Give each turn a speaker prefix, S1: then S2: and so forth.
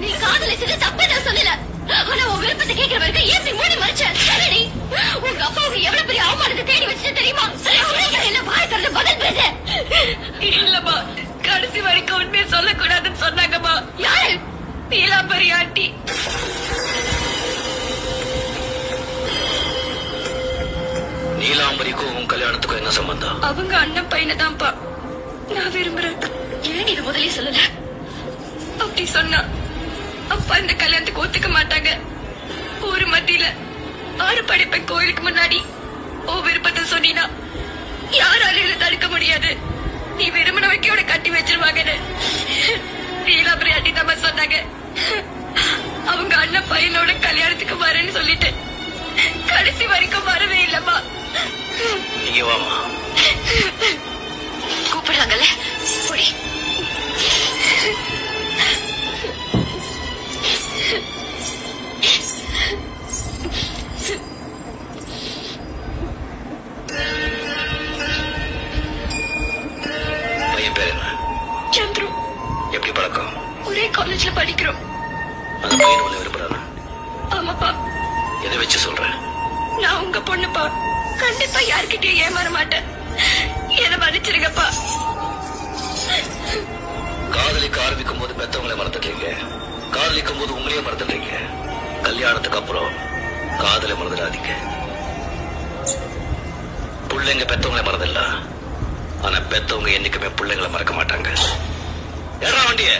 S1: நீ காதலிச்சது தப்பு நான் சொல்லல ஆனா உன் விருப்பத்தை கேட்கிற வரைக்கும் இப்படி மூடி மறைச்ச சொல்லடி உங்க அப்பாவுக்கு எவ்வளவு பெரிய அவமானத்தை தேடி வச்சுட்டு தெரியுமா என்ன வாய் திறந்து பதில் பேசு
S2: இல்லம்மா கடைசி வரைக்கும் உண்மையை சொல்லக்கூடாதுன்னு சொன்னாங்கம்மா.
S1: யாரு?
S2: நீலாம்பரி ஆண்டி.
S3: நீலாம்பரிக்கும் உன் கல்யாணத்துக்கும் என்ன சம்பந்தம்?
S2: அவங்க அண்ணன் பையனை தான்ப்பா நான் விரும்புறேன்
S1: ஏன் இது முதலே சொல்லல?
S2: அப்படி சொன்னா அப்பா இந்த கல்யாணத்துக்கு ஒத்துக்க மாட்டாங்க. ஊரு மத்தியில ஆறு படைப்பை கோயிலுக்கு முன்னாடி ஓ விருப்பத்தை சொன்னீனா யாராலையும் இதை தடுக்க முடியாது. நீ விரும்பின வைக்கையோட கட்டி வச்சிருவாங்கன்னு நீலாம்பரி ஆண்டி தான் சொன்னாங்க. அவங்க அண்ணன் பையனோட கல்யாணத்துக்கு வரேன்னு சொல்லிட்டு கடைசி வரைக்கும் வரவே இல்லம்மா.
S3: நீங்க வாமா
S2: ஒரே காலேஜ்ல படிக்கிறோம்.
S3: அந்த பையன் உன்னை விரும்புறானா?
S2: ஆமாப்பா.
S3: எதை வச்சு சொல்றேன்
S2: நான் உங்க பொண்ணுப்பா. கண்டிப்பா யார்கிட்டயும் ஏமாற மாட்டேன்.
S3: காதலிக்க ஆரம்பிக்கும் போது பெத்தவங்களை மறந்துடுறீங்க காதலிக்கும் போது உங்களையே மறந்துடுறீங்க கல்யாணத்துக்கு அப்புறம் காதலை மறந்துடாதீங்க. பிள்ளைங்க பெத்தவங்களை மறந்துடலாம். ஆனா பெத்தவங்க என்னைக்குமே பிள்ளைங்களை மறக்க மாட்டாங்க. ஏறா வண்டியை?